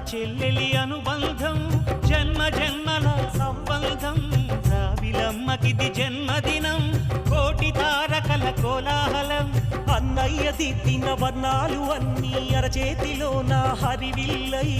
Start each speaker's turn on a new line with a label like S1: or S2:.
S1: చెల్లెలి అనుబంధం జన్మ జన్మల సంబంధం. రావిలమ్మకిది జన్మదినం కోటి తారకల కోలాహలం.
S2: అన్నయ్య దిద్దిన వర్ణాలు అన్నీ అరచేతిలో నా హరివిల్లై